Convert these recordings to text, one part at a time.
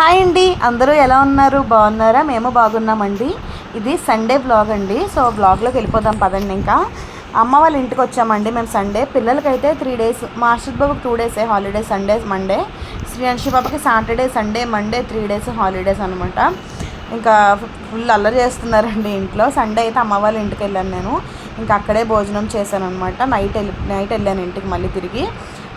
Hi అండి. అందరూ ఎలా ఉన్నారు? బాగున్నారా? మేము బాగున్నామండి. ఇది సండే బ్లాగ్ అండి. సో బ్లాగ్లోకి వెళ్ళిపోదాం పదండి ఇంకా. అమ్మ వాళ్ళ ఇంటికి వచ్చామండి మేము సండే. పిల్లలకైతే త్రీ డేస్ మా బాబుకి టూ డేసే హాలిడేస్ సండే మండే శ్రీయాంశి బాబుకి Saturday Sunday Monday three days holidays అనమాట ఇంకా ఫుల్ అల్లరి చేస్తున్నారండి ఇంట్లో. సండే అయితే అమ్మ వాళ్ళ ఇంటికి వెళ్ళాను నేను. ఇంకా అక్కడే భోజనం చేశాను అనమాట నైట్ వెళ్ళి నైట్ వెళ్ళాను ఇంటికి మళ్ళీ తిరిగి.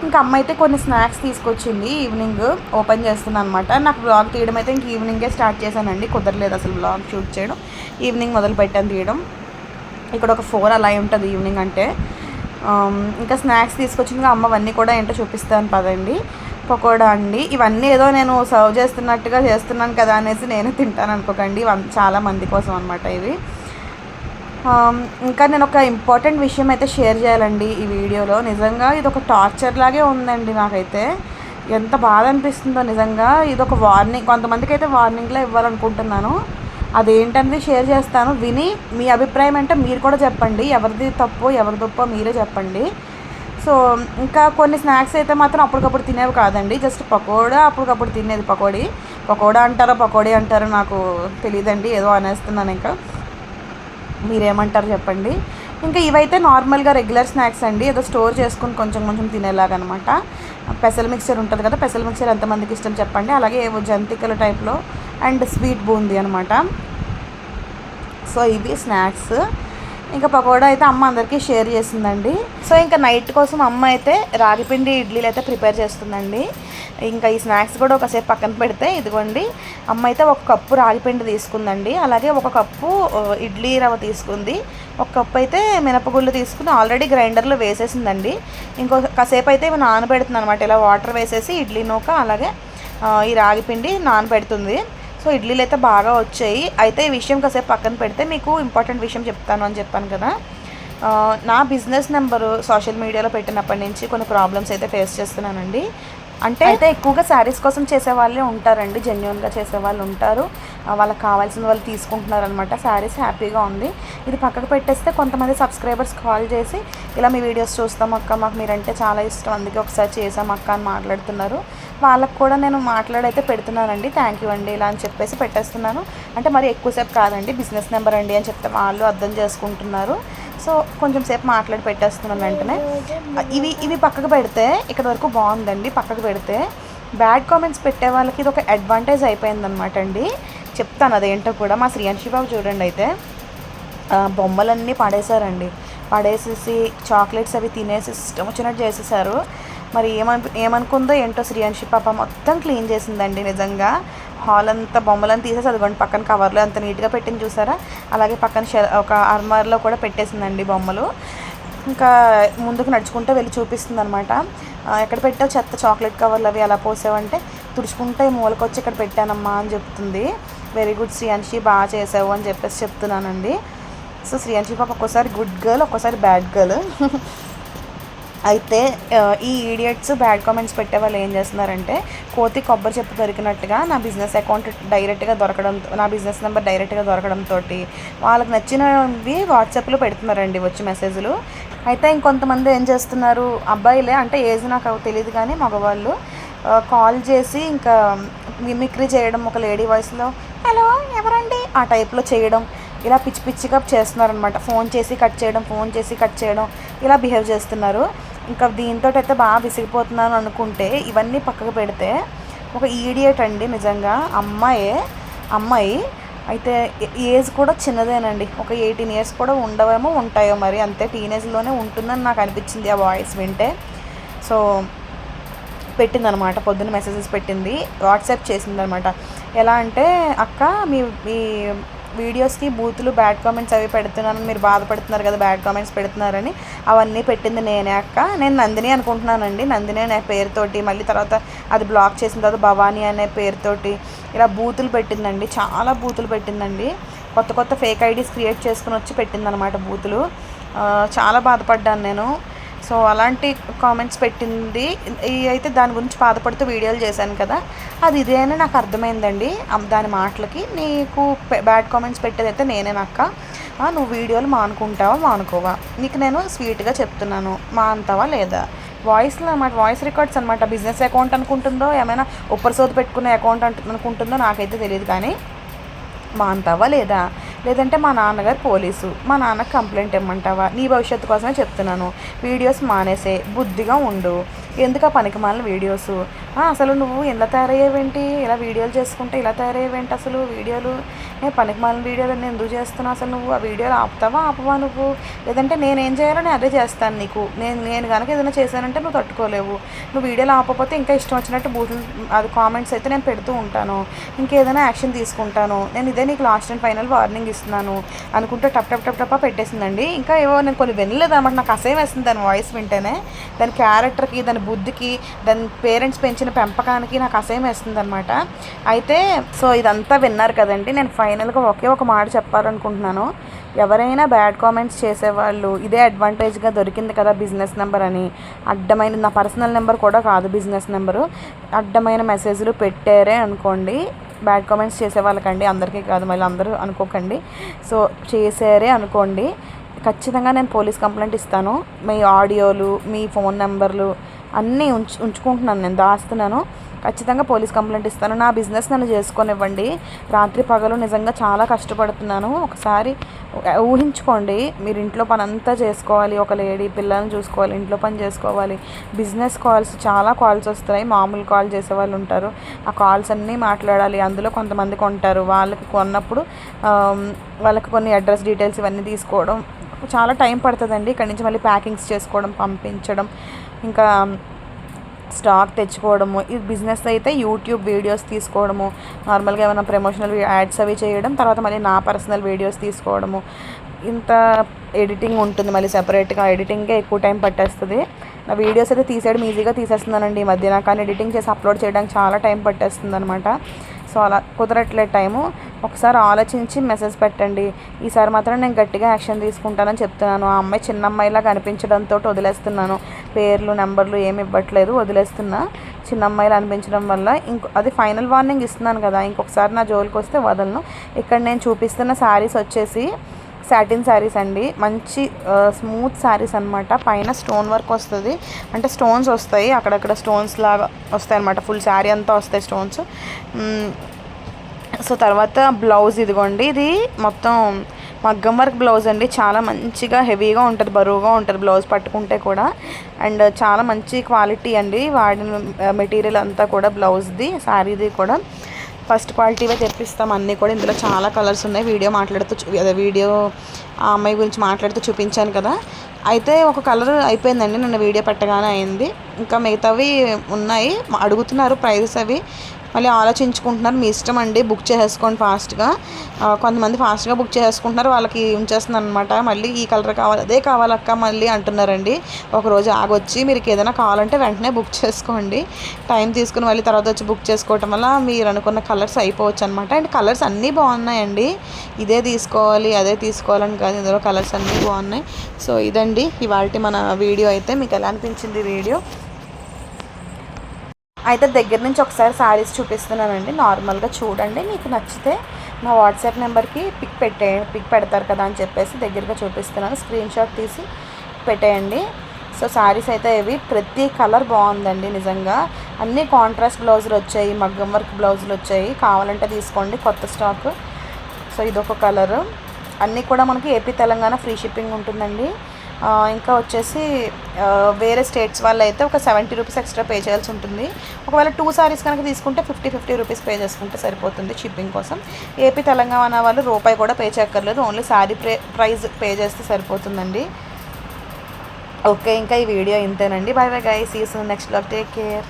ఇంకా అమ్మ అయితే కొన్ని స్నాక్స్ తీసుకొచ్చింది ఈవినింగ్ ఓపెన్ చేస్తున్నాను అనమాట నాకు బ్లాగ్ తీయడం అయితే ఇంక ఈవినింగే స్టార్ట్ చేశానండి కుదరలేదు అసలు బ్లాగ్ షూట్ చేయడం. ఈవినింగ్ మొదలు పెట్టాను తీయడం. ఇక్కడ ఒక ఫోర్ అలా ఉంటుంది ఈవినింగ్ అంటే. ఇంకా స్నాక్స్ తీసుకొచ్చింది అమ్మ అవన్నీ కూడా ఏంటో చూపిస్తాను పదండి. పకోడా అండి. ఇవన్నీ ఏదో నేను సర్వ్ చేస్తున్నట్టుగా చేస్తున్నాను కదా అనేసి నేను తింటాను అనుకోకండి. చాలా మంది కోసం అనమాట ఇవి. ఇంకా నేను ఒక ఇంపార్టెంట్ విషయం అయితే షేర్ చేయాలండి ఈ వీడియోలో. నిజంగా ఇది ఒక టార్చర్ లాగే ఉందండి నాకైతే. ఎంత బాధ అనిపిస్తుందో నిజంగా. ఇది ఒక వార్నింగ్ కొంతమందికి అయితే వార్నింగ్లో ఇవ్వాలనుకుంటున్నాను. అదేంటనేది షేర్ చేస్తాను. విని మీ అభిప్రాయం అంటే మీరు కూడా చెప్పండి. ఎవరిది తప్పు ఎవరి తప్పో మీరే చెప్పండి. సో ఇంకా కొన్ని స్నాక్స్ అయితే మాత్రం అప్పటికప్పుడు తినేవి కాదండి. జస్ట్ పకోడా అప్పటికప్పుడు తినేది పకోడీ. పకోడా అంటారో పకోడీ అంటారో నాకు తెలియదండి ఏదో అనేస్తున్నాను ఇంకా. మీరేమంటారు చెప్పండి. ఇంకా ఇవైతే నార్మల్గా రెగ్యులర్ స్నాక్స్ అండి. ఏదో స్టోర్ చేసుకుని కొంచెం కొంచెం తినేలాగా అనమాట పెసల్ మిక్చర్ ఉంటుంది కదా పెసల్ మిక్సర్ ఎంతమందికి ఇష్టం చెప్పండి. అలాగే ఏవో జంతికల టైప్లో అండ్ స్వీట్ బూందీ అనమాట. సో ఇవి స్నాక్స్. ఇంకా పకోడా అయితే అమ్మ అందరికీ షేర్ చేసిందండి. సో ఇంకా నైట్ కోసం అమ్మ అయితే రాగిపిండి ఇడ్లీలు అయితే ప్రిపేర్ చేస్తుందండి. ఇంకా ఈ స్నాక్స్ కూడా ఒకసేపు పక్కన పెడితే ఇదిగోండి అమ్మ అయితే ఒక కప్పు రాగిపిండి తీసుకుందండి. అలాగే ఒక కప్పు ఇడ్లీ రవ్వ తీసుకుంది. ఒక కప్పు అయితే మినపగుళ్ళు తీసుకుని ఆల్రెడీ గ్రైండర్లో వేసేసిందండి. ఇంకో కాసేపు అయితే ఇవి నానబెడుతుంది అనమాట ఇలా వాటర్ వేసేసి ఇడ్లీ నూక అలాగే ఈ రాగిపిండి నానబెడుతుంది. సో ఇడ్లీలు అయితే బాగా వచ్చాయి. అయితే ఈ విషయం కాసేపు పక్కన పెడితే మీకు ఇంపార్టెంట్ విషయం చెప్తాను అని చెప్పాను కదా. నా బిజినెస్ నెంబరు సోషల్ మీడియాలో పెట్టినప్పటి నుంచి కొన్ని ప్రాబ్లమ్స్ అయితే ఫేస్ చేస్తున్నానండి. అంటే అయితే ఎక్కువగా శారీస్ కోసం చేసే వాళ్ళే ఉంటారండి జెన్యున్గా చేసే వాళ్ళు ఉంటారు. వాళ్ళకి కావాల్సిన వాళ్ళు తీసుకుంటున్నారు అనమాట శారీస్ హ్యాపీగా ఉంది. ఇది పక్కకు పెట్టేస్తే కొంతమంది సబ్స్క్రైబర్స్ కాల్ చేసి ఇలా మీ వీడియోస్ చూస్తాం అక్క మాకు మీరంటే చాలా ఇష్టం అందుకే ఒకసారి చేసాం అక్క అని మాట్లాడుతున్నారు. వాళ్ళకు కూడా నేను మాట్లాడైతే పెడుతున్నానండి. థ్యాంక్ యూ అండి ఇలా అని చెప్పేసి పెట్టేస్తున్నాను. అంటే మరి ఎక్కువసేపు కాదండి బిజినెస్ నెంబర్ అండి అని చెప్తే వాళ్ళు అర్థం చేసుకుంటున్నారు. సో కొంచెం సేపు మాట్లాడి పెట్టేస్తున్నాను వెంటనే. ఇవి ఇవి పక్కకు పెడితే ఇక్కడ వరకు బాగుందండి పక్కకు పెడితే. బ్యాడ్ కామెంట్స్ పెట్టే వాళ్ళకి ఇది ఒక అడ్వాంటేజ్ అయిపోయిందనమాట అండి. చెప్తాను అదేంటో కూడా. మా శ్రీయాంశి బాబు చూడండి అయితే. బొమ్మలన్నీ పడేశారండి. పడేసేసి చాక్లెట్స్ అవి తినేసి ఇష్టం వచ్చినట్టు చేసేసారు. మరి ఏమను ఏమనుకుందో ఏంటో శ్రీయాంశి పాప మొత్తం క్లీన్ చేసిందండి నిజంగా. హాల్ అంతా బొమ్మలను తీసేసి అదిగోండి పక్కన కవర్లో అంత నీట్గా పెట్టింది చూసారా? అలాగే పక్కన ఒక అర్మార్లో కూడా పెట్టేసిందండి బొమ్మలు. ఇంకా ముందుకు నడుచుకుంటూ వెళ్ళి చూపిస్తుంది అనమాట ఎక్కడ పెట్టావు? చెత్త చాక్లెట్ కవర్లు అవి అలా పోసావంటే తుడుచుకుంటే మూలకొచ్చి ఇక్కడ పెట్టానమ్మా అని చెప్తుంది. వెరీ గుడ్ శ్రీయాన్షి బాగా చేసావు అని చెప్పేసి చెప్తున్నానండి. సో శ్రీయాన్షి పాప ఒక్కోసారి గుడ్ గర్ల్ ఒక్కోసారి బ్యాడ్ గర్ల్ అయితే ఈ ఈడియట్స్ బ్యాడ్ కామెంట్స్ పెట్టే వాళ్ళు ఏం చేస్తున్నారంటే కోతి కొబ్బరి చెప్పు దొరికినట్టుగా నా బిజినెస్ అకౌంట్ డైరెక్ట్గా దొరకడం నా బిజినెస్ నెంబర్ డైరెక్ట్గా దొరకడంతో వాళ్ళకి నచ్చినవి వాట్సాప్లో పెడుతున్నారండి వచ్చి మెసేజ్లు అయితే ఇంకొంతమంది ఏం చేస్తున్నారు? అబ్బాయిలే అంటే ఏజ్ నాకు తెలియదు కానీ మగవాళ్ళు కాల్ చేసి ఇంకా మిమిక్రీ చేయడం ఒక లేడీ వాయిస్లో హలో ఎవరండి? ఆ టైప్లో చేయడం. ఇలా పిచ్చి పిచ్చిగా చేస్తున్నారనమాట ఫోన్ చేసి కట్ చేయడం ఫోన్ చేసి కట్ చేయడం. ఇలా బిహేవ్ చేస్తున్నారు. ఇంకా దీంతో అయితే బాగా విసిగిపోతున్నాను అనుకుంటే ఇవన్నీ పక్కకు పెడితే ఒక ఈడియట్ అండి నిజంగా అమ్మాయే అమ్మాయి. అయితే ఏజ్ కూడా చిన్నదేనండి. ఒక ఎయిటీన్ ఇయర్స్ కూడా ఉండవేమో ఉంటాయో మరి. అంతే టీనేజ్లోనే ఉంటుందని నాకు అనిపించింది ఆ వాయిస్ వింటే. సో పెట్టిందనమాట పొద్దున్న మెసేజెస్ పెట్టింది. వాట్సాప్ చేసిందనమాట. ఎలా అంటే అక్క మీ మీ వీడియోస్కి బూతులు బ్యాడ్ కామెంట్స్ అవి పెడుతున్నాను. మీరు బాధపడుతున్నారు కదా బ్యాడ్ కామెంట్స్ పెడుతున్నారని అవన్నీ పెట్టింది నేనే అక్క. నేను నందిని అనుకుంటున్నానండి. నందిని అనే పేరుతోటి మళ్ళీ తర్వాత అది బ్లాక్ చేసిన తర్వాత భవానీ అనే పేరుతోటి ఇలా బూతులు పెట్టిందండి. చాలా బూతులు పెట్టిందండి. కొత్త కొత్త ఫేక్ ఐడీస్ క్రియేట్ చేసుకుని వచ్చి పెట్టిందనమాట బూతులు. చాలా బాధపడ్డాను నేను. సో అలాంటి కామెంట్స్ పెట్టింది. ఈ అయితే దాని గురించి బాధపడుతూ వీడియోలు చేశాను కదా. అది ఇదే అని నాకు అర్థమైందండి. దాని మాటలకి. నీకు బ్యాడ్ కామెంట్స్ పెట్టేదైతే నేనే నక్క. నువ్వు వీడియోలు మానుకుంటావా మానుకోవా? నీకు నేను స్వీట్గా చెప్తున్నాను. మానుతావా లేదా? వాయిస్లో అనమాట వాయిస్ రికార్డ్స్ అనమాట. బిజినెస్ అకౌంట్ అనుకుంటుందో ఏమైనా ఉప్పర్ సోది పెట్టుకునే అకౌంట్ అంటు అనుకుంటుందో నాకైతే తెలియదు కానీ మాంతావా లేదా? లేదంటే మా నాన్నగారు పోలీసు. మా నాన్నకు కంప్లైంట్ ఇమ్మంటావా? నీ భవిష్యత్తు కోసమే చెప్తున్నాను. వీడియోస్ మానేసే బుద్ధిగా ఉండు. ఎందుకు ఆ పనికి మాలిన వీడియోస్? అసలు నువ్వు ఇలా తయారయ్యేవేంటి? ఇలా వీడియోలు చేసుకుంటే ఇలా తయారయ్యేవేంటి అసలు? వీడియోలు పనికి మాలిన వీడియోలు నేను ఎందుకు చేస్తున్నావు అసలు నువ్వు ఆ వీడియోలు ఆపుతావా? ఆపవా నువ్వు? లేదంటే నేనేం చేయాలో నేను అదే చేస్తాను నీకు. నేను నేను కనుక ఏదైనా చేశానంటే నువ్వు తట్టుకోలేవు. నువ్వు వీడియోలు ఆపకపోతే ఇంకా ఇష్టం వచ్చినట్టు బూతులు అది కామెంట్స్ అయితే నేను పెడుతూ ఉంటాను. ఇంకేదైనా యాక్షన్ తీసుకుంటాను. నేను ఇదే నీకు లాస్ట్ అండ్ ఫైనల్ వార్నింగ్ ఇస్తున్నాను అనుకుంటే టప్ టప్ టప్ టప్ప పెట్టేసిందండి. ఇంకా ఏవో నేను కొన్ని వినలేదు అనమాట నాకు అసహ్యం వేస్తుంది దాని వాయిస్ వింటేనే. దాని క్యారెక్టర్కి దాని బుద్ధికి దాని పేరెంట్స్ పెంచిన పెంపకానికి నాకు అసహ్యం వేస్తుంది అనమాట అయితే సో ఇదంతా విన్నారు కదండి. నేను ఫైనల్గా ఒకే ఒక మాట చెప్పాలనుకుంటున్నాను. ఎవరైనా బ్యాడ్ కామెంట్స్ చేసేవాళ్ళు ఇదే అడ్వాంటేజ్గా దొరికింది కదా బిజినెస్ నెంబర్ అని. అడ్డమైన నా పర్సనల్ నెంబర్ కూడా కాదు బిజినెస్ నెంబరు. అడ్డమైన మెసేజ్లు పెట్టారే అనుకోండి. బ్యాడ్ కామెంట్స్ చేసే వాళ్ళకండి అందరికీ కాదు మళ్ళీ అందరూ అనుకోకండి. సో చేసారే అనుకోండి. ఖచ్చితంగా నేను పోలీస్ కంప్లైంట్ ఇస్తాను. మీ ఆడియోలు మీ ఫోన్ నెంబర్లు అన్నీ ఉంచు ఉంచుకుంటున్నాను నేను దాస్తున్నాను. ఖచ్చితంగా పోలీస్ కంప్లైంట్ ఇస్తాను. నా బిజినెస్ నన్ను చేసుకొనివ్వండి. రాత్రి పగలు నిజంగా చాలా కష్టపడుతున్నాను. ఒకసారి ఊహించుకోండి మీరు ఇంట్లో పని అంతా చేసుకోవాలి. ఒక లేడీ పిల్లల్ని చూసుకోవాలి ఇంట్లో పని చేసుకోవాలి. బిజినెస్ కాల్స్ చాలా కాల్స్ వస్తాయి మామూలు కాల్ చేసే వాళ్ళు ఉంటారు. ఆ కాల్స్ అన్నీ మాట్లాడాలి. అందులో కొంతమంది కొంటారు. వాళ్ళకి కొన్నప్పుడు వాళ్ళకి కొన్ని అడ్రస్ డీటెయిల్స్ ఇవన్నీ తీసుకోవడం చాలా టైం పడుతుందండి. ఇక్కడి నుంచి మళ్ళీ ప్యాకింగ్స్ చేసుకోవడం పంపించడం ఇంకా స్టాక్ తెచ్చుకోవడము ఈ బిజినెస్ అయితే యూట్యూబ్ వీడియోస్ తీసుకోవడము నార్మల్గా ఏమైనా ప్రమోషనల్ యాడ్స్ అవి చేయడం తర్వాత మళ్ళీ నా పర్సనల్ వీడియోస్ తీసుకోవడము. ఇంత ఎడిటింగ్ ఉంటుంది మళ్ళీ సెపరేట్గా ఎడిటింగ్కే ఎక్కువ టైం పట్టేస్తుంది. నా వీడియోస్ అయితే తీసేయడం ఈజీగా తీసేస్తున్నానండి ఈ మధ్యన కానీ ఎడిటింగ్ చేసి అప్లోడ్ చేయడానికి చాలా టైం పట్టేస్తుంది అనమాట సో అలా కుదరట్లేదు టైము. ఒకసారి ఆలోచించి మెసేజ్ పెట్టండి. ఈసారి మాత్రం నేను గట్టిగా యాక్షన్ తీసుకుంటానని చెప్తున్నాను. ఆ అమ్మాయి చిన్న అమ్మాయిలా కనిపించడంతో వదిలేస్తున్నాను. పేర్లు నెంబర్లు ఏమి ఇవ్వట్లేదు. వదిలేస్తున్నా. చిన్న అమ్మాయిలు అనిపించడం వల్ల ఇంకో అది ఫైనల్ వార్నింగ్ ఇస్తున్నాను కదా. ఇంకొకసారి నా జోలికి వస్తే వదలను. ఇక్కడ నేను చూపిస్తున్న శారీస్ వచ్చేసి సాటిన్ శారీస్ అండి. మంచి స్మూత్ శారీస్ అనమాట పైన స్టోన్ వర్క్ వస్తుంది. అంటే స్టోన్స్ వస్తాయి. అక్కడక్కడ స్టోన్స్ లాగా వస్తాయి అనమాట ఫుల్ శారీ అంతా వస్తాయి స్టోన్స్. సో తర్వాత బ్లౌజ్ ఇదిగోండి ఇది మొత్తం మగ్గం వర్క్ బ్లౌజ్ అండి. చాలా మంచిగా హెవీగా ఉంటుంది బరువుగా ఉంటుంది బ్లౌజ్ పట్టుకుంటే కూడా. అండ్ చాలా మంచి క్వాలిటీ అండి. వాడిన మెటీరియల్ అంతా కూడా బ్లౌజ్ది శారీది కూడా. ఫస్ట్ క్వాలిటీవే తెప్పిస్తాం. అన్నీ కూడా ఇందులో చాలా కలర్స్ ఉన్నాయి. వీడియో మాట్లాడుతూ అదే వీడియో ఆ అమ్మాయి గురించి మాట్లాడుతూ చూపించాను కదా. అయితే ఒక కలర్ అయిపోయిందండి. నన్ను వీడియో పెట్టగానే అయింది. ఇంకా మిగతావి ఉన్నాయి. అడుగుతున్నారు ప్రైజెస్ అవి. మళ్ళీ ఆలోచించుకుంటున్నారు. మీ ఇష్టం అండి బుక్ చేసేసుకోండి ఫాస్ట్గా. కొంతమంది ఫాస్ట్గా బుక్ చేసుకుంటున్నారు వాళ్ళకి ఉంచేస్తున్నాను అనమాట మళ్ళీ ఈ కలర్ కావాలి అదే కావాలక్క మళ్ళీ అంటున్నారండి. ఒకరోజు ఆగొచ్చి మీరు ఏదైనా కావాలంటే వెంటనే బుక్ చేసుకోండి. టైం తీసుకుని మళ్ళీ తర్వాత వచ్చి బుక్ చేసుకోవటం వల్ల మీరు అనుకున్న కలర్స్ అయిపోవచ్చు అనమాట అండ్ కలర్స్ అన్నీ బాగున్నాయండి. ఇదే తీసుకోవాలి అదే తీసుకోవాలని కాదు ఇందులో కలర్స్ అన్నీ బాగున్నాయి. సో ఇదండి ఇవాళ మన వీడియో అయితే. మీకు ఎలా అనిపించింది వీడియో? అయితే దగ్గర నుంచి ఒకసారి శారీస్ చూపిస్తున్నానండి. నార్మల్గా చూడండి. మీకు నచ్చితే నా వాట్సాప్ నెంబర్కి పిక్ పెట్టే పిక్ పెడతారు కదా అని చెప్పేసి దగ్గరగా చూపిస్తున్నాను. స్క్రీన్ షాట్ తీసి పెట్టేయండి. సో శారీస్ అయితే ఇవి. ప్రతి కలర్ బాగుందండి నిజంగా. అన్ని కాంట్రాస్ట్ బ్లౌజులు వచ్చాయి. మగ్గం వర్క్ బ్లౌజులు వచ్చాయి. కావాలంటే తీసుకోండి. కొత్త స్టాక్. సో ఇదొక కలరు. అన్నీ కూడా మనకి ఏపీ తెలంగాణ ఫ్రీ షిప్పింగ్ ఉంటుందండి. ఇంకా వచ్చేసి వేరే స్టేట్స్ వాళ్ళు అయితే ఒక సెవెంటీ రూపీస్ ఎక్స్ట్రా పే చేయాల్సి ఉంటుంది. ఒకవేళ టూ సారీస్ కనుక తీసుకుంటే ఫిఫ్టీ ఫిఫ్టీ రూపీస్ పే చేసుకుంటే సరిపోతుంది షిప్పింగ్ కోసం. ఏపీ తెలంగాణ వాళ్ళు రూపాయి కూడా పే చేయక్కర్లేదు. ఓన్లీ శారీ ప్రే ప్రైస్ పే చేస్తే సరిపోతుందండి. ఓకే ఇంకా ఈ వీడియో ఇంతేనండి. బై బై గై సీ నెక్స్ట్లో టేక్ కేర్